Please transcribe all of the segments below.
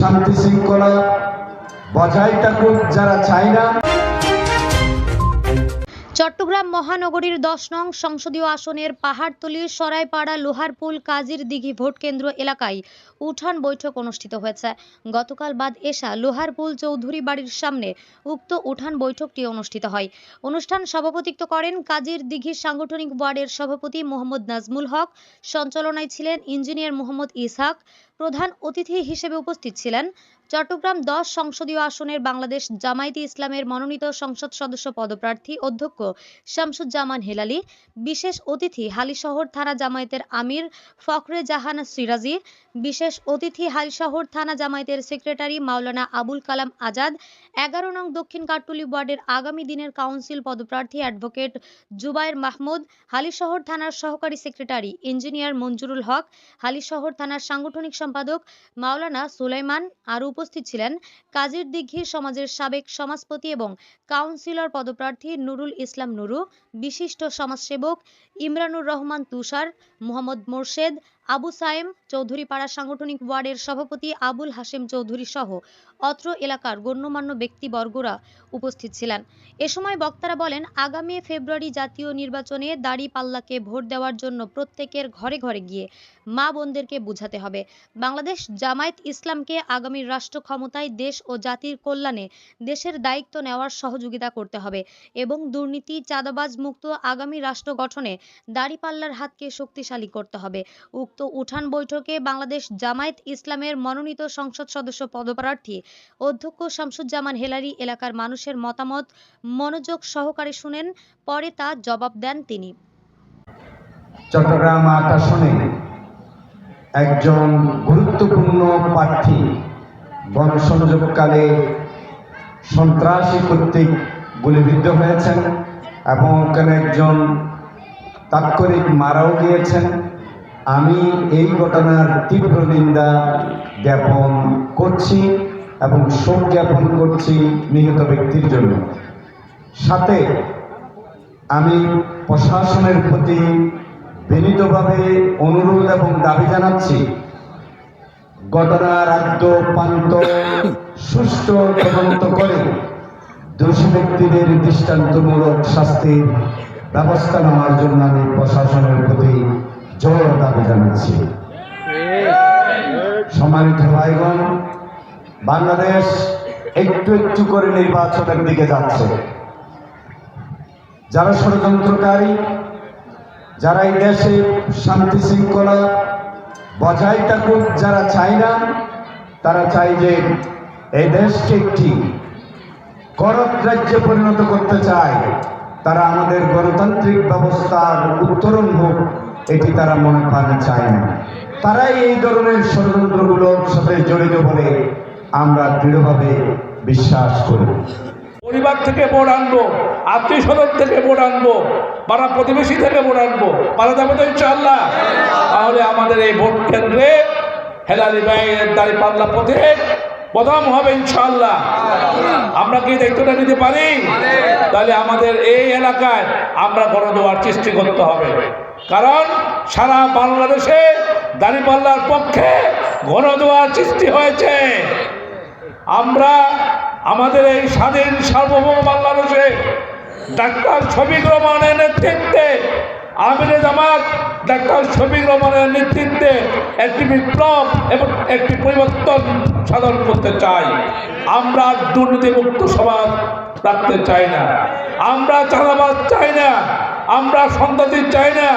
শান্তি শৃঙ্খলা বজায় থাকুক যারা চায় না। চট্টগ্রাম মহানগরীর দশ নং সংসদীয় আসনের পাহাড়তলির সরাইপাড়া, লোহারপুল, কাজীর দিঘি ভোটকেন্দ্র এলাকায় উঠান বৈঠক অনুষ্ঠিত হয়েছে। গতকাল বাদ এশা লোহারপুল চৌধুরী বাড়ির সামনে উক্ত উঠান বৈঠকটি অনুষ্ঠিত হয়। অনুষ্ঠান সভাপতিত্ব করেন কাজীর দিঘির সাংগঠনিক ওয়ার্ডের সভাপতি মোহাম্মদ নাজমুল হক, সঞ্চালনায় ছিলেন ইঞ্জিনিয়ার মোহাম্মদ ইসহাক, প্রধান অতিথি হিসেবে উপস্থিত ছিলেন চট্টগ্রাম দশ সংসদীয় আসনের বাংলাদেশ জামায়াতে ইসলামের মনোনীত সংসদ সদস্য পদপ্রার্থী অধ্যক্ষ শামসুজ্জামান হেলালি, বিশেষ অতিথি হালিশহর থানা জামায়াতের আমির ফখরে জাহান সিরাজি, বিশেষ অতিথি হালিশহর থানা জামায়াতের সেক্রেটারি মাওলানা আবুল কালাম আজাদ, এগারো নং দক্ষিণ কাট্টুলি ওয়ার্ডের আগামী দিনের কাউন্সিল পদপ্রার্থী অ্যাডভোকেট জুবায়ের মাহমুদ, হালিশহর থানার সহকারী সেক্রেটারি ইঞ্জিনিয়ার মঞ্জুরুল হক, হালিশহর থানার সাংগঠনিক সম্পাদক মাওলানা সুলাইমান আরও উপস্থিত ছিলেন কাজীর দিঘি সমাজের সাবেক সমাজপতি এবং কাউন্সিলর পদপ্রার্থী নুরুল ইসলাম নুরু, বিশিষ্ট সমাজসেবক ইমরানুর রহমান তুষার, মোহাম্মদ মোর্শেদ আবু সায়েম চৌধুরীপাড়া সাংগঠনিক ওয়ার্ডের সভাপতি আবুল হাশেম চৌধুরী সহ অত্র এলাকার গণ্যমান্য ব্যক্তিবর্গরা উপস্থিত ছিলেন। এ সময় বক্তারা বলেন, আগামী ফেব্রুয়ারি জাতীয় নির্বাচনে দাড়ি পাল্লাকে ভোট দেওয়ার জন্য প্রত্যেকের ঘরে ঘরে গিয়ে মা বোনদেরকে বুঝাতে হবে। বাংলাদেশ জামায়াত ইসলামকে আগামী রাষ্ট্র ক্ষমতায় দেশ ও জাতির কল্যাণে দেশের দায়িত্ব নেওয়ার সহযোগিতা করতে হবে এবং দুর্নীতি, চাঁদাবাজ মুক্ত আগামী রাষ্ট্র গঠনে দাড়িপাল্লার হাতকে শক্তিশালী করতে হবে। উক্ত উঠান বৈঠকে বাংলাদেশ জামায়াত ইসলামের মনোনীত সংসদ সদস্য পদপ্রার্থী অধ্যক্ষ শামসুজ্জামান হেলারি এলাকার মানুষের মতামত মনোযোগ সহকারে শুনেন পরে তা জবাব দেন তিনি চট্টগ্রাম আসনে একজন গুরুত্বপূর্ণ প্রার্থী গণসংযোগকালে সন্ত্রাসী কর্তৃক গুলিবিদ্ধ হয়েছেন এবং ওখানে একজন তাৎক্ষণিক মারাও গিয়েছেন আমি এই ঘটনার তীব্র নিন্দা জ্ঞাপন করছি এবং শোক জ্ঞাপন করছি নিহত ব্যক্তির জন্য। সাথে আমি প্রশাসনের প্রতি বিনীতভাবে অনুরোধ এবং দাবি জানাচ্ছি, ঘটনার আদ্য পান্ত সুষ্ঠু তদন্ত করে দোষী ব্যক্তিদের দৃষ্টান্তমূলক শাস্তির ব্যবস্থা নেওয়ার জন্য আমি প্রশাসনের প্রতি জোর দাবি জানাচ্ছি। সম্মানিত ভাইগণ, বাংলাদেশ একটু একটু করে নির্বাচনের দিকে যাচ্ছে। যারা ষড়যন্ত্রকারী, যারা এই দেশে শান্তি শৃঙ্খলা বজায় থাকুক, যারা চায় না, তারা চায় যে এই দেশকে একটি গণত রাজ্যে পরিণত করতে চায়। তারা আমাদের গণতান্ত্রিক ব্যবস্থার উত্তরণ হোক এটি তারা মনে প্রাণে চায় না। তারাই এই ধরনের ষড়যন্ত্রগুলোর সাথে জড়িত বলে আমরা দৃঢ়ভাবে বিশ্বাস করি। পরিবার থেকে ভোট আনব, আত্মীয় স্বজন থেকে ভোট আনব, পাড়া প্রতিবেশী থেকে ভোট আনব পারা যাবে তো ইনশাল্লাহ তাহলে আমাদের এই ভোট কেন্দ্রে হেলালি ভাইয়ের দাঁড়ি পাল্লা পথে প্রথম হবে ইনশাল্লাহ আমরা কি দায়িত্বটা নিতে পারি? তাহলে আমাদের এই এলাকায় আমরা গণদোয়ার সৃষ্টি করতে হবে। কারণ সারা বাংলাদেশে দাঁড়িপাল্লার পক্ষে গণদোয়ার সৃষ্টি হয়েছে। আমরা আমাদের এই স্বাধীন সার্বভৌম বাংলাদেশে ডাক্তার শফিক রহমানের নেতৃত্বে আমিরে জামাত, ডাক্তার শফিক রহমানের নেতৃত্বে একটি বিপ্লব এবং একটি পরিবর্তন সাধন করতে চাই। আমরা দুর্নীতিমুক্ত সমাজ রাখতে চাই না। আমরা চাঁদাবাদ চাই না। আমরা সন্ত্রাসী চাই না।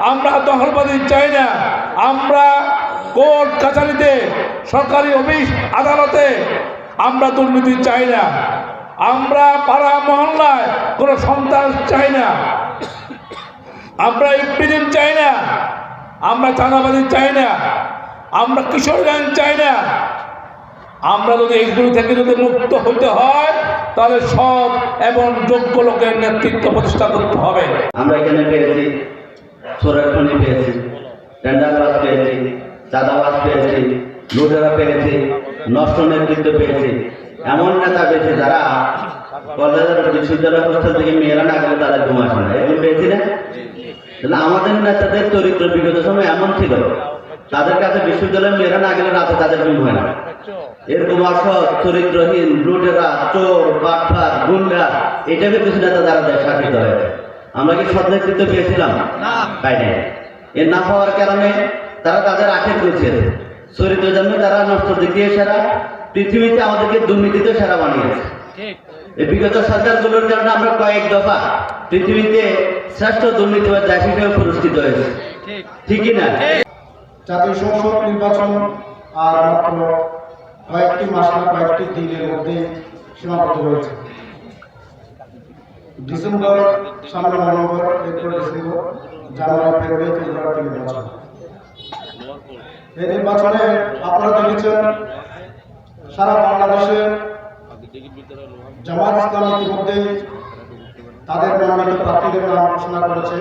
আমরা দখলবাদী চাই না। আমরা কোর্ট কাছারিতে, সরকারি অফিস, আদালতে আমরা দুর্নীতি চাই না। আমরা পাড়া মহল্লায় কোনো সন্ত্রাস চাই না। আমরা ইফটিজিম চাই না, আমরা চাঁদাবাজি চাই না, আমরা কিশোর গান চাই না। আমরা যদি এইগুলো থেকে যদি মুক্ত হতে হয়, তাহলে সব এবং যোগ্য লোকের নেতৃত্ব প্রতিষ্ঠা করতে হবে। আমরা এখানে পেয়েছি সোরাটনি পেয়েছি, টেন্ডারবাজ পেয়েছি, চাঁদাবাজ পেয়েছি, লুটেরা পেয়েছি, নষ্ট নেতৃত্ব পেয়েছি। এমন নেতা পেয়েছি যারা কলেজের বিশ্ববিদ্যালয় হোস্টেল থেকে মেয়েরা না গেলে তারা ঘুম আসে না। এগুলো পেয়েছি না? তাহলে আমাদের নেতাদের চরিত্র বিগত সময় এমন ছিল তাদের কাছে বিশ্ববিদ্যালয়ের মেয়েরা না গেলে রাতে তাদের ঘুম হয় না। এরকম অসৎ চরিত্রহীন লুটেরা চোর বাটফার গুন্ডা টাইপের কিছু নেতা তারা দেশ শাসিত হয়েছে আমরা কি সৎ নেতৃত্ব পেয়েছিলাম? তাই না এর না হওয়ার কারণে তারা তাদের আখের গুছিয়েছে চরিত্র জন্য তারা নষ্ট দিক দিয়ে সেরা পৃথিবীতে আমাদেরকে দুর্নীতিতে সেরা বানিয়েছে। বিগত সরকারগুলোর কারণে আমরা কয়েক দফা পৃথিবীতে শ্রেষ্ঠ দুর্নীতিবাদ দেশ হিসেবে পুরস্কৃত হয়েছে। ঠিকই না জাতীয় সংসদ নির্বাচন আর কয়েকটি মাস না, কয়েকটি দিনের মধ্যে সীমাবদ্ধ রয়েছে। ডিসেম্বর, সামনে November, April, December, January, February ফেব্রুয়ারিতে নির্বাচন। এই নির্বাচনে আপনারা দেখেছেন সারা বাংলাদেশে জামাত ইসলাম তাদের মনোনীত প্রার্থীদের নাম ঘোষণা করেছে,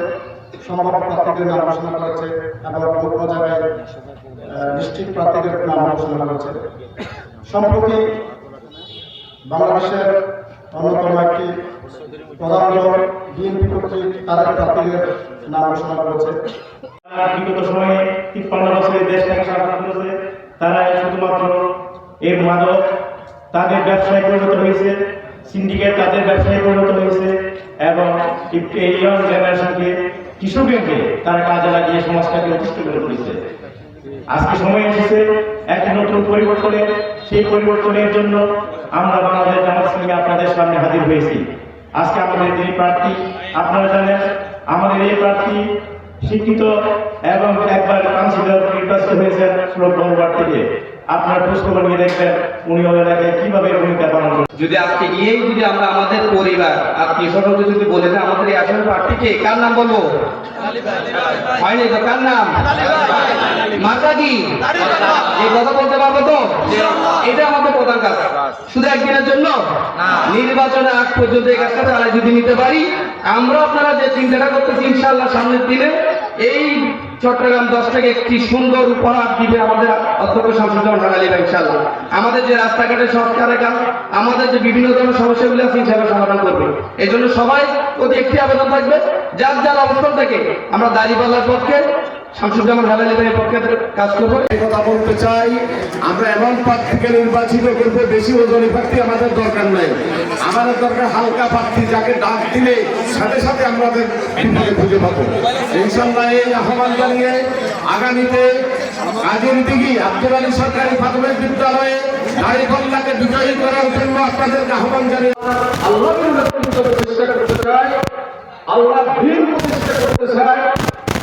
সম্ভাব্য প্রার্থীদের নাম ঘোষণা করেছে এবং কোনো জায়গায় ডিস্ট্রিক্ট প্রার্থীদের নাম ঘোষণা করেছে। সম্প্রতি বাংলাদেশের অন্যতম একটি প্রধান দল বিএনপি কর্তৃক তাদের প্রার্থীদের নাম ঘোষণা করেছে। বিগত সময়ে তিপ্পান্ন শাসন করেছে। তারা শুধুমাত্র এই মাদক তাদের ব্যবসায় পরিণত হয়েছে সিন্ডিকেট তাদের ব্যবসায় পরিণত হয়েছে, এবং এই জেনারেশনকে কৃষককে তারা কাজে লাগিয়ে সমাজটাকে অতিষ্ঠ করে তুলেছে। আজকে সময় এসেছে একটি নতুন পরিবর্তনের। সেই পরিবর্তনের জন্য আমরা বাংলাদেশ জামাত ইসলামী আপনাদের সামনে হাজির হয়েছি। আজকে আমাদের যিনি প্রার্থী, আপনারা জানেন, আমাদের এই প্রার্থী শিক্ষিত এবং একবার কাউন্সিলর নির্বাচিত হয়েছেন ষোলো থেকে। আপনার খোঁজখবর নিয়ে দেখবেন উনি ওই এলাকায় কীভাবে ভূমিকা পালন করছেন। যদি আজকে গিয়েই যদি আমরা আমাদের পরিবার আত্মীয় যদি বলে যে আমাদের এই প্রার্থীকে কার নাম বলব? হয়নি তো কার নাম? মাতা কি এই কথা বলতে পারব তো? এটা আমাদের প্রধান কাজ। শুধু একদিনের জন্য? নির্বাচনে আগ পর্যন্ত এই কাজটা চালাই যদি নিতে পারি। আমরা আপনারা যে চিন্তাটা করতেছি ইনশাআল্লাহ সামনের দিনে এই চট্টগ্রাম দশটাকে একটি সুন্দর উপহার দিবে আমাদের অধ্যক্ষ সংশোধন ভাই, ইনশাআল্লাহ। আমাদের যে রাস্তাঘাটের সংস্কারের কাজ, আমাদের যে বিভিন্ন ধরনের সমস্যাগুলো আছে, ইনশাআল্লাহ সমাধান করবে। এই জন্য সবাই প্রতি একটি আবেদন থাকবে, যার যার অবস্থান থেকে, আমরা দাঁড়িপাল্লার পক্ষে শামসুজ্জামান বলতে চাই। আমরা এমন প্রার্থীকে নির্বাচিত করব, বেশি ওজনী প্রার্থী আমাদের দরকার নাই। আমাদের দরকার হালকা যাকে ডাক দিলে সাথে সাথে আমাদের বিপদে জানিয়ে আগামীতে কাজের দিঘি আব্দুল সরকারি প্রাথমিক বিদ্যালয়ে নারীকন্যাকে বিজয়ী করার জন্য আপনাদেরকে আহ্বান জানিয়ে আল্লাহ চেষ্টা করতে চাই। আল্লাহ প্রতিষ্ঠা করতে চাই।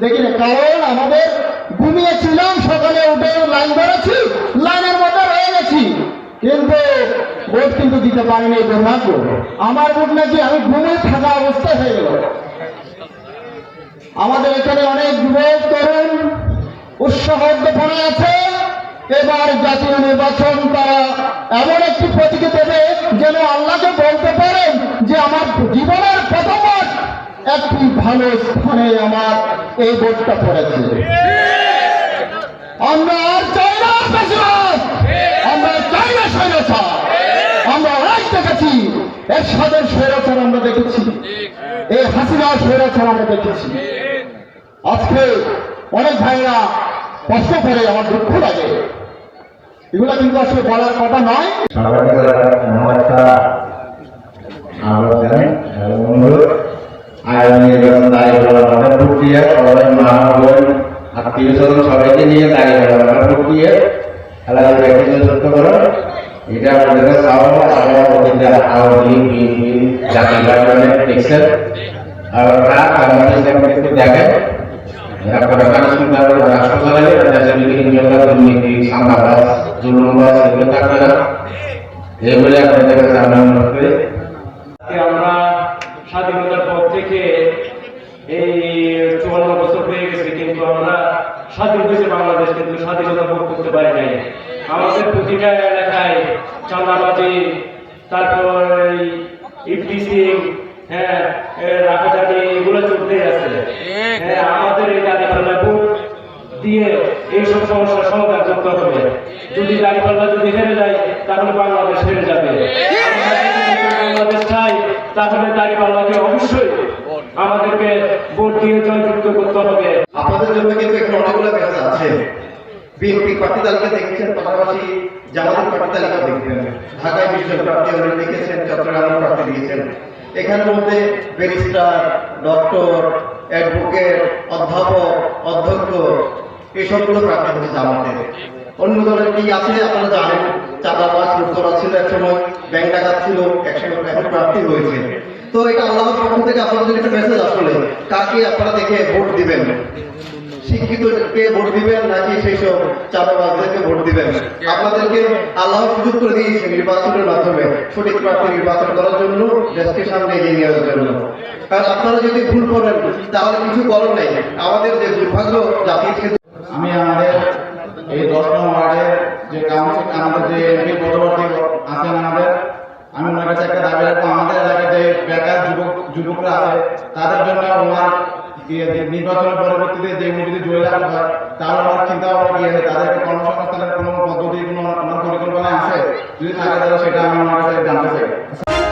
দেখি না কারণ আমাদের ঘুমিয়েছিলাম, সকালে উঠে লাইন ধরেছি, লাইনের মধ্যে রয়ে গেছি। কিন্তু ভোট কিন্তু দিতে পারিনি, দুর্ভাগ্য। আমার ভোট নাকি আমি ঘুমিয়ে থাকা অবস্থায় হয়ে গেল। আমাদের এখানে অনেক যুবক, তরুণ উৎসাহ উদ্দীপনা আছে। এবার জাতীয় নির্বাচন তারা এমন একটি প্রতীকে দেবে যেন আল্লাহকে বলতে পারেন যে আমার জীবনের প্রথমবার একটি ভালো স্থানে আমার এই ভোটটা পড়েছে। আমরা আর চাই না আমরা চাই না স্বৈরাচার। আমরা অনেক দেখেছি। এর সাদের স্বৈরাচার আমরা দেখেছি। এই হাসিনা স্বৈরাচার আমরা দেখেছি। আজকে অনেক ভাইরা কষ্ট করে আমার দুঃখ লাগে। এগুলো কিন্তু আসলে বলার কথা নয়। আমরা অনুরোধ আগামী দাঁড়িয়ে প্রক্রিয়া সবাই মা বোন আত্মীয় স্বজন সবাইকে নিয়ে দাঁড়িয়ে প্রক্রিয়া খেলাধুলা ব্যক্তিগত যুক্ত করো এটা আমাদের চাওয়া আমরা অতীতে আওয়ামী বিএনপি জাতীয় পার্লামেন্ট দেখছেন আর রাত আমাদের একটু দেখেন তারপরে কানেকশন তারপরে রাষ্ট্র চালালে দেশের বিভিন্ন দুর্নীতি সাম্রাজ্য জুলুমবাজ এগুলো থাকবে না এগুলো আপনাদের কাছে আমরা অনুরোধ করি আজকে আমরা স্বাধীনতার পর থেকে এই চুয়ান্ন বছর হয়ে গেছে কিন্তু আমরা স্বাধীন হয়েছে বাংলাদেশ কিন্তু স্বাধীনতা ভোগ করতে পারি নাই। আমাদের প্রতিটা এলাকায় চাঁদাবাজি, তারপর হ্যাঁ এগুলো আছে। হ্যাঁ আমাদের এই দাঁড়িপাল্লা ভোট দিয়ে এইসব সমস্যার সমাধান করতে হবে। যদি দাঁড়িপাল্লা যদি হেরে যায়, তাহলে বাংলাদেশ হেরে যাবে। বাংলাদেশ চাই, তাহলে দাঁড়িপাল্লাকে অবশ্যই আমাদেরকে ভোট দিয়ে জয়যুক্ত করতে হবে। আপনাদের জন্য কিন্তু এখানে অনেকগুলো মেসেজ আছে। বিএনপি প্রার্থী তালিকা দেখেছেন, পাশাপাশি জামাতের প্রার্থী তালিকা দেখবেন ঢাকায় বিশজন প্রার্থী অলরেডি দেখেছেন, চট্টগ্রামের প্রার্থী দিয়েছেন এখানের মধ্যে ব্যারিস্টার, ডক্টর, অ্যাডভোকেট, অধ্যাপক, অধ্যক্ষ এসবগুলো প্রার্থী হচ্ছে জামাতের। অন্য দলের কি আছে আপনারা জানেন? চাঁদাবাস লুটতরা ছিল একসময় ব্যাংক ডাকাত ছিল একসময় এখন প্রার্থী হয়েছে। তো এটা আল্লাহর পক্ষ থেকে আপনাদের একটা মেসেজ আসলে। কাকে আপনারা দেখে ভোট দিবেন? শিক্ষিতকে ভোট দিবেন নাকি সেই সব চাঁদাবাজদেরকে ভোট দিবেন? আপনাদেরকে আল্লাহ সুযোগ করে দিয়েছে নির্বাচনের মাধ্যমে। সঠিক প্রার্থী নির্বাচন করার জন্য দেশকে সামনে এগিয়ে নিয়ে যাওয়ার জন্য। কারণ আপনারা যদি ভুল করেন, তাহলে কিছু করার নেই। আমাদের যে দুর্ভাগ্য, জাতির ক্ষেত্রে আমি আমাদের এই দশ নম্বর ওয়ার্ডের যে কাউন্সিল, আমাদের যে এমপি পরবর্তী আছেন আমাদের, আমি ওনার কাছে একটা দাবি রাখব। আমাদের এলাকায় যে বেকার যুবক যুবকরা আছে, তাদের জন্য ওনার যে নির্বাচনের পরবর্তীতে যে যদি জয়ী লাভ হয়, তার আমার চিন্তা ভাবনা কি আছে? তাদেরকে কর্মসংস্থানের কোনো পদ্ধতি, কোনো আমার পরিকল্পনা আছে? যদি থাকে তাহলে সেটা আমি আমার কাছে জানতে চাই।